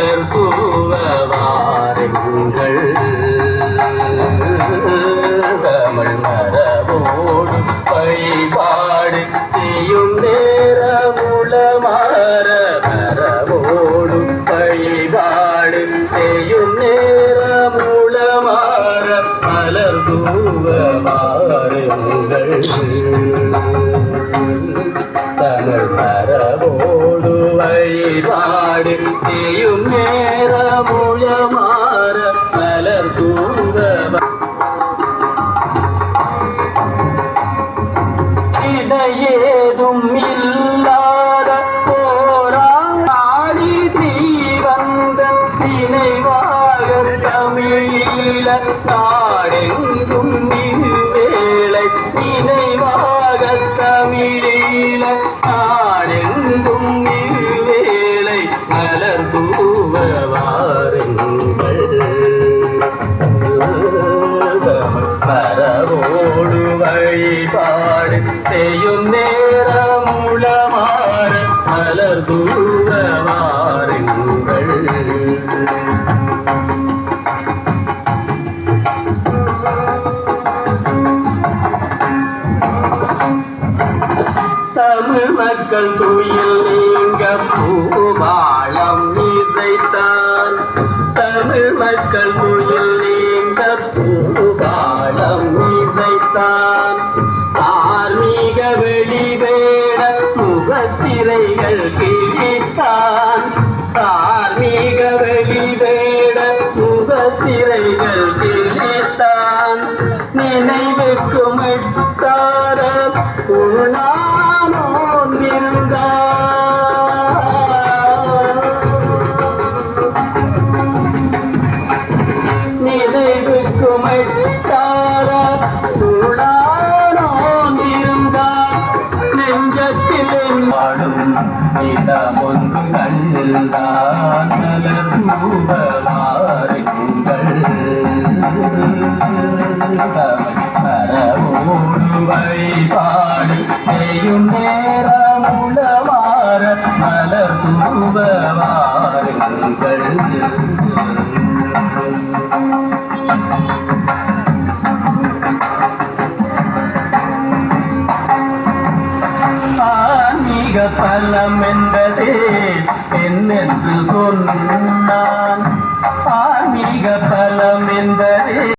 மலர் பூவாருங்கள் தமிழ் மரபோடு பைபாடு செய்யும் நேரமுள மாற மரபோடு பைபாடு செய்யும் நேரமுள மாற மலர் பூவாருங்கள் வழிபாடு நேர நேரமுழமாற மலர் தூங்க இடையேதும் இல்லாத போராடி தீவந்த நினைவாக தமிழீழ நாடெங்கும் வேலை நினைவாக தமிழீழ நாடெங்கும் வழிபாடு செய்யும் நேரம் நேரமுளமாற மலர் தூரவாருங்கள் தமிழ் மக்கள் துயில் நீங்க பூபாளம் இசைத்தான் தமிழ் மக்கள் துயில் நீங்க பூபாளம் இசைத்தான் முகத்திரைகள் கிழித்தான் தார்மீக வெளிவேட முகத்திரைகள் கிழித்தான் நினைவுக்கு மெட்டார உண்ணாமோ பாடும் இடமொன்று கண்டில்தான் மலர் மூவமாறுங்கள் மரபோடு வழிபாடு செய்யும் நேரமுளமாற மலர் தூவ மனம் என்பதே என்னென்று சொன்னான்.